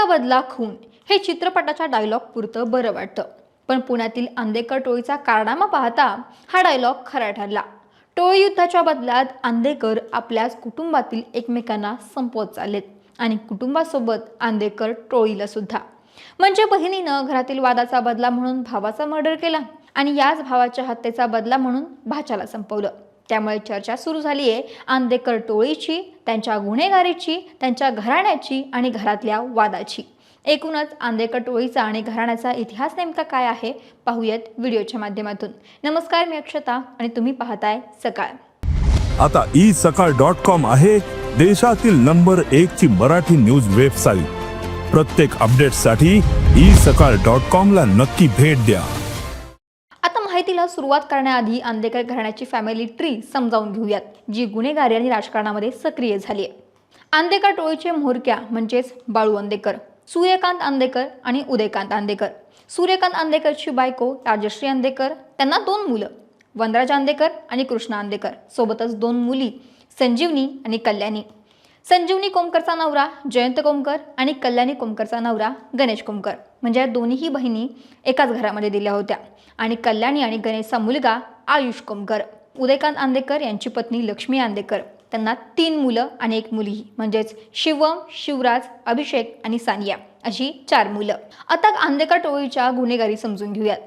का बदला खून? हे चित्रपटाच्या डायलॉग पुरतं बरं वाटतं. पण पुण्यातील आंदेकर टोळीचा कारनामा पाहता हा डायलॉग खरा ठरला. टोळी युद्धाच्या बदल्यात आंदेकर आपल्याच कुटुंबातील एकमेकांना संपवत चाललेत आणि कुटुंबासोबत आंदेकर टोळीला सुद्धा. म्हणजे बहिणीनं घरातील वादाचा बदला म्हणून भावाचा मर्डर केला आणि याच भावाच्या हत्येचा बदला म्हणून भाच्याला संपवलं. त्यामुळे चर्चा सुरू झाली आहे आंदेकर टोळीची त्यांच्या गुन्हेगारीची त्यांच्या घराण्याची आणि घरातल्या वादाची. एकूणच आंदेकर टोळीचा आणि घराण्याचा इतिहास नेमका काय आहे? पाहूयात व्हिडिओच्या माध्यमातून. नमस्कार मी अक्षता आणि तुम्ही पाहताय सकाळ. आता ई सकाळ डॉट कॉम आहे देशातील नंबर एक ची मराठी न्यूज वेबसाईट. प्रत्येक अपडेटसाठी ई सकाळ डॉट कॉम ला नक्की भेट द्या. बागायतीला सुरुवात करण्याआधी आंदेकर घराण्याची फॅमिली ट्री समजावून घेऊयात जी गुन्हेगारी आणि राजकारणामध्ये सक्रिय झाली आहे. आंदेकर टोळीचे म्होरक्या म्हणजेच बाळू आंदेकर सूर्यकांत आंदेकर आणि उदयकांत आंदेकर सूर्यकांत आंदेकरची बायको राजश्री आंदेकर त्यांना दोन मुलं वनराज आंदेकर आणि कृष्णा आंदेकर सोबतच दोन मुली संजीवनी आणि कल्याणी. संजीवनी कोमकरचा नवरा जयंत कोमकर आणि कल्याणी कोमकरचा नवरा गणेश कोमकर. म्हणजे या दोन्हीही बहिणी एकाच घरामध्ये दिल्या होत्या. आणि कल्याणी आणि गणेशचा मुलगा आयुष कोमकर. उदयकांत आंदेकर यांची पत्नी लक्ष्मी आंदेकर. त्यांना तीन मुलं आणि एक मुलगी. म्हणजेच शिवम शिवराज अभिषेक आणि सानिया अशी चार मुलं. आता आंदेकर टोळीच्या गुन्हेगारी समजून घेऊयात.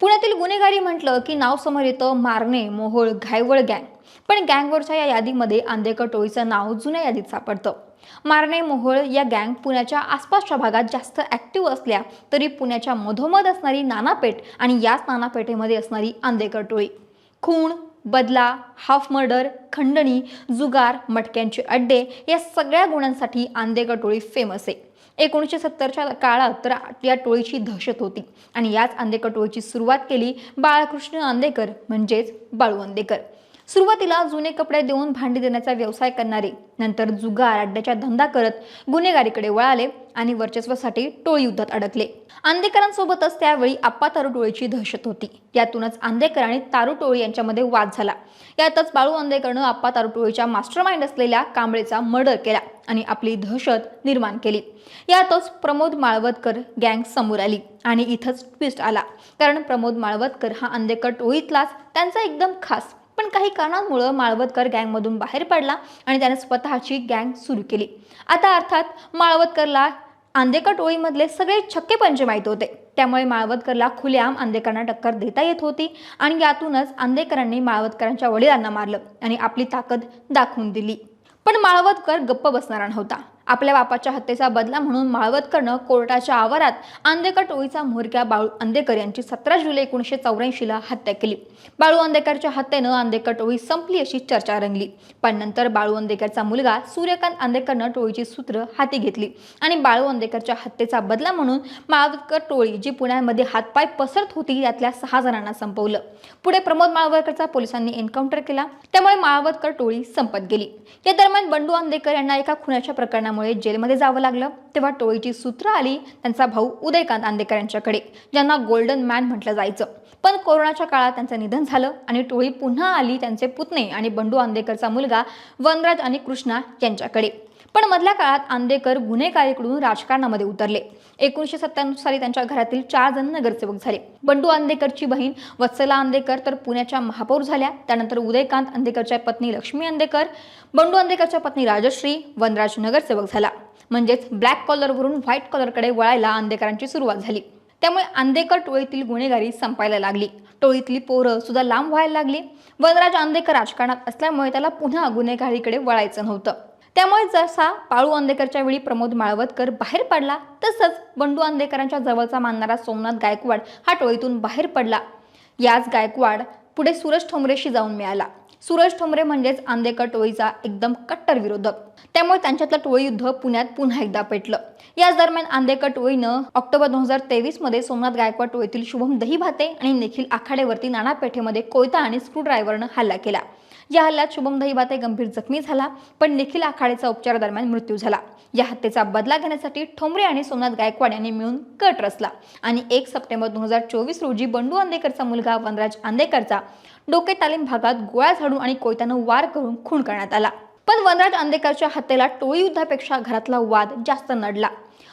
पुण्यातील गुन्हेगारी म्हटलं की नाव समोर येतं मारणे मोहोळ घायवळ गँग. पण गँगवरच्या या यादीमध्ये आंदेकर टोळीचं नाव जुन्या यादीत सापडतं. मारणे मोहोळ या गँग पुण्याच्या आसपासच्या भागात जास्त ॲक्टिव्ह असल्या तरी पुण्याच्या मधोमध असणारी नानापेठ आणि याच नानापेठेमध्ये असणारी आंदेकर टोळी. खून बदला हाफ मर्डर खंडणी जुगार मटक्यांचे अड्डे या सगळ्या गुणांसाठी आंदेकर टोळी फेमस आहे. एकोणीसशे सत्तरच्या काळात तर या टोळीची दहशत होती आणि याच आंदेकर टोळीची सुरुवात केली बाळकृष्ण आंदेकर म्हणजेच बाळू आंदेकर सुरुवातीला जुने कपडे देऊन भांडी देण्याचा व्यवसाय करणारे नंतर जुगार अड्ड्याचा धंदा करत गुन्हेगारीकडे वळाले आणि वर्चस्वासाठी टोळी युद्धात अडकले. आंदेकरांसोबतच त्यावेळी आप्पा तारू टोळीची दहशत होती. यातूनच आंदेकर आणि तारू टोळी यांच्यामध्ये वाद झाला. यातच बाळू आंदेकरनं आप्पा तारू टोळीच्या मास्टर माइंड असलेल्या कांबळेचा मर्डर केला आणि आपली दहशत निर्माण केली. यातच प्रमोद माळवदकर गँग समोर आली आणि इथंच ट्विस्ट आला. कारण प्रमोद माळवदकर हा आंदेकर टोळीतलाच त्यांचा एकदम खास पण काही कारणांमुळं माळवदकर गँगमधून बाहेर पडला आणि त्याने स्वतःची गँग सुरू केली. आता अर्थात माळवदकरला आंदेकर टोळीमधले सगळे छक्के पंचे माहीत होते. त्यामुळे माळवदकरला खुलेआम आंदेकरांना टक्कर देता येत होती आणि यातूनच आंदेकरांनी माळवदकरांच्या वडिलांना मारलं आणि आपली ताकद दाखवून दिली. पण माळवदकर गप्प बसणारा नव्हता. आपल्या बापाच्या हत्येचा बदला म्हणून माळवतकरनं कोर्टाच्या आवारात आंदेकर टोळीचा म्होरक्या बाळू आंदेकर यांची सतरा जुलै एकोणीसशे चौऱ्याऐंशीला हत्या केली. बाळू आंदेकरच्या हत्येनं आंदेकर टोळी संपली अशी चर्चा रंगली. पण नंतर बाळू आंदेकरचा मुलगा सूर्यकांत आंदेकरनं टोळीची सूत्र हाती घेतली आणि बाळू आंदेकरच्या हत्येचा बदला म्हणून माळवदकर टोळी जी पुण्यामध्ये हातपाय पसरत होती यातल्या सहा जणांना संपवलं. पुढे प्रमोद माळवदकरचा पोलिसांनी एन्काउंटर केला. त्यामुळे माळवदकर टोळी संपत गेली. या दरम्यान बंडू आंदेकर यांना एका खुनाच्या प्रकरणामुळे जेलमध्ये जावं लागलं तेव्हा टोळीची सूत्र आली त्यांचा भाऊ उदयकांत आंदेकर यांच्याकडे ज्यांना गोल्डन मॅन म्हटलं जायचं. पण कोरोनाच्या काळात त्यांचं निधन झालं आणि टोळी पुन्हा आली त्यांचे पुतणे आणि बंडू आंदेकरचा मुलगा वनराज आणि कृष्णा यांच्याकडे. पण मधल्या काळात आंदेकर गुन्हेगारीकडून राजकारणामध्ये उतरले. एकोणीसशे सत्त्याण्णव साली त्यांच्या घरातील चार जण नगरसेवक झाले. बंडू आंदेकरची बहीण वत्सला आंदेकर तर पुण्याच्या महापौर झाल्या. त्यानंतर उदयकांत आंदेकरच्या पत्नी लक्ष्मी आंदेकर बंडू आंदेकरच्या पत्नी राजश्री वनराज नगरसेवक झाला. म्हणजेच ब्लॅक कॉलरवरून व्हाईट कॉलरकडे वळायला आंदेकरांची सुरुवात झाली. त्यामुळे आंदेकर टोळीतील गुन्हेगारी संपायला लागली. टोळीतली पोरं सुद्धा लांब व्हायला लागली. वनराज आंदेकर राजकारणात असल्यामुळे त्याला पुन्हा गुन्हेगारीकडे वळायचं नव्हतं. त्यामुळे जसा बाळू आंदेकरच्या वेळी प्रमोद माळवदकर बाहेर पडला तसंच बंडू आंदेकरांच्या जवळचा मानणारा सोमनाथ गायकवाड हा टोळीतून बाहेर पडला. याच गायकवाड पुढे सूरज ठोंबरेशी जाऊन मिळाला. सूरज ठोंबरे म्हणजेच आंदेकर टोळीचा एकदम कट्टर विरोधक. त्यामुळे त्यांच्यातलं टोळी युद्ध पुण्यात पुन्हा एकदा पेटलं. याच दरम्यान आंदेकर टोळीनं ऑक्टोबर दोन हजार तेवीसमध्ये सोमनाथ गायकवाड टोळीतील शुभम दहीभाते आणि निखिल आखाडेवरती नाना पेठेमध्ये कोयता आणि स्क्रूड्रायव्हरनं हल्ला केला. या हल्ल्यात शुभम दहीबाते गंभीर जखमी झाला पण निखिल आखाडेचा उपचारादरम्यान मृत्यू झाला. या हत्येचा बदला घेण्यासाठी ठोंबरे आणि सोमनाथ गायकवाड यांनी मिळून कट रचला आणि एक सप्टेंबर दोन हजार चोवीस रोजी बंडू आंदेकरचा मुलगा वनराज आंदेकरचा डोके तालीम भागात गोळ्या झाडून आणि कोयत्यानं वार करून खून करण्यात आला. पण वनराज आंदेकरच्या हत्येला टोळी युद्धापेक्षा घरातला वाद जास्त नडला.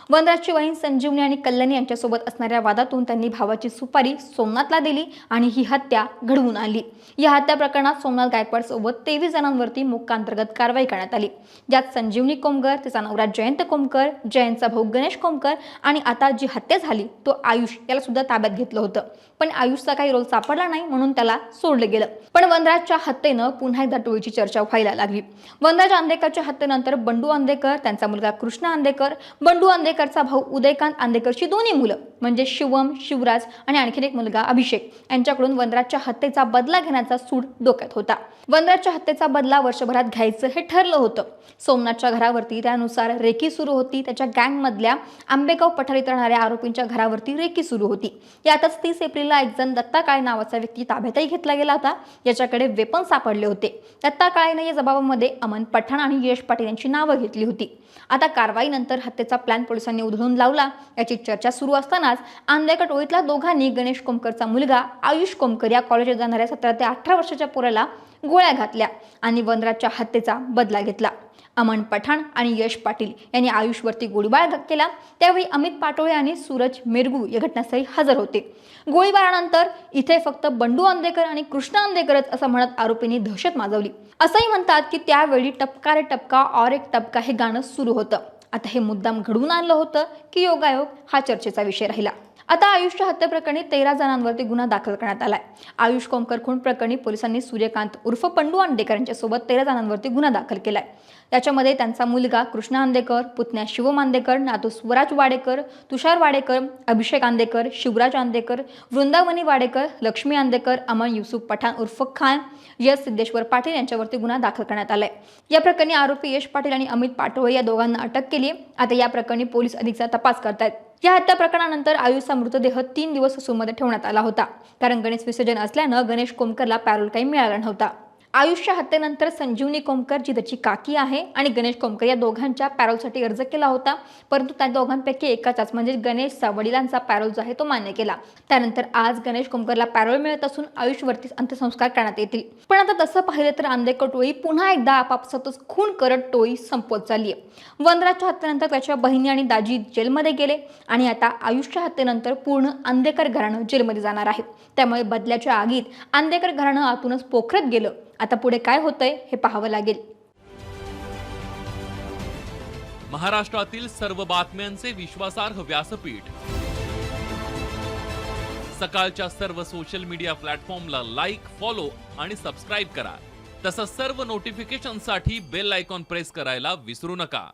वनराजची वहीन संजीवनी आणि कल्याणी यांच्यासोबत असणाऱ्या वादातून त्यांनी भावाची सुपारी सोमनाथला दिली आणि ही हत्या घडवून आली या हत्या प्रकरणात सोमनाथ गायकवाड सोबत तेवीस जणांवरती मोक्कांतर्गत कारवाई करण्यात आली. ज्यात संजीवनी कोमकर तिचा नवरा जयंत कोमकर जयंतचा भाऊ गणेश कोमकर आणि आता जी हत्या झाली तो आयुष याला सुद्धा ताब्यात घेतलं होतं. पण आयुषचा काही रोल सापडला नाही म्हणून त्याला सोडलं गेलं. पण वनराजच्या हत्येनं पुन्हा एकदा टोळीची चर्चा व्हायला लागली. वनराज आंदेकरच्या हत्येनंतर बंडू आंदेकर त्यांचा मुलगा कृष्ण आंदेकर बंडू आंदेकरचा भाऊ उदयकांत आंदेकरची दोन्ही मुलं म्हणजे शिवम शिवराज आणि आणखीन एक मुलगा अभिषेक यांच्याकडून वनराजच्या हत्येचा बदला घेण्याचा सूड डोक्यात होता. वनराजच्या हत्येचा बदला वर्षभरात घ्यायचं हे ठरलं होतं. सोमनाथच्या घरावरती त्यानुसार रेकी सुरू होती त्याच्या गँगमधल्या आंबेगाव पठारीत राहणाऱ्या आरोपींच्या घरावरती रेकी सुरू होती. यातच तीस एप्रिलला एक जण दत्ता काळे नावाचा व्यक्ती ताब्यातही घेतला गेला होता याच्याकडे वेपन सापडले होते. दत्ता काळेने या जबाबामध्ये अमन पठाण आणि यश पाटील यांची नावं घेतली होती. आता कारवाईनंतर हत्येचा प्लॅन पोलिसांनी उधळून लावला. याची चर्चा सुरू असतानाच आंदेकर टोळीतल्या दोघांनी गणेश कोमकरचा मुलगा आयुष कोमकर या कॉलेजात जाणाऱ्या सतरा ते अठरा वर्षाच्या पोराला गोळ्या घातल्या आणि वनराजच्या हत्येचा बदला घेतला. अमन पठाण आणि यश पाटील यांनी आयुषवरती गोळीबार केला. त्यावेळी अमित पाटोळे आणि सूरज मेरगू या घटनास्थळी हजर होते. गोळीबारानंतर इथे फक्त बंडू आंदेकर आणि कृष्ण आंदेकरच असं म्हणत आरोपींनी दहशत माजवली. असंही म्हणतात की त्यावेळी टपका रे टपका और एक टपका हे गाणं सुरू होतं. आता हे मुद्दाम घडवून आणलं होतं की योगायोग हा चर्चेचा विषय राहिला. आता आयुषच्या हत्येप्रकरणी तेरा जणांवरती गुन्हा दाखल करण्यात आलाय. आयुष कोमकर खून प्रकरणी पोलिसांनी सूर्यकांत उर्फ पंडू आंडेकर यांच्यासोबत तेरा जणांवरती गुन्हा दाखल केलाय. त्याच्यामध्ये त्यांचा मुलगा कृष्णा आंदेकर पुतण्या शिवम आंदेकर नातू स्वराज वाडेकर तुषार वाडेकर अभिषेक आंदेकर शिवराज आंदेकर वृंदावनी वाडेकर लक्ष्मी आंदेकर अमन युसुफ पठाण उर्फ खान यश सिद्धेश्वर पाटील यांच्यावरती गुन्हा दाखल करण्यात आलाय. या प्रकरणी आरोपी यश पाटील आणि अमित पाटोळे या दोघांना अटक केली आता या प्रकरणी पोलीस अधिकचा तपास करतायत. या हत्या प्रकरणानंतर आयुषचा मृतदेह तीन दिवस ससूमध्ये ठेवण्यात आला होता. कारण गणेश विसर्जन असल्यानं गणेश कोमकरला पॅरोल काही मिळाला नव्हता. आयुष्य हत्येनंतर संजीवनी कोमकर जी त्याची काकी आहे आणि गणेश कोमकर या दोघांच्या पॅरोलसाठी अर्ज केला होता. परंतु त्या दोघांपैकी एकाचाच म्हणजे गणेशचा वडिलांचा पॅरोल जो आहे तो मान्य केला. त्यानंतर आज गणेश कोमकरला पॅरोल मिळत असून आयुष्यवरतीच अंत्यसंस्कार करण्यात येतील. पण आता तसं पाहिलं तर आंदेकर टोळी पुन्हा एकदा आपापसातच खून करत टोळी संपवत चालली आहे वनराजच्या हत्येनंतर त्याच्या बहिणी आणि दाजी जेलमध्ये गेले आणि आता आयुष्य हत्येनंतर पूर्ण आंदेकर घराणं जेलमध्ये जाणार आहे त्यामुळे बदल्याच्या आगीत आंदेकर घराणं आतूनच पोखरत गेलं. आता पुढे काय होतंय हे पाहावं लागेल. महाराष्ट्रातील सर्व बातम्यांचे विश्वासार्ह व्यासपीठ. सकाळच्या सर्व सोशल मीडिया प्लॅटफॉर्मला लाईक फॉलो आणि सबस्क्राईब करा. तसंच सर्व नोटिफिकेशनसाठी बेल आयकॉन प्रेस करायला विसरू नका.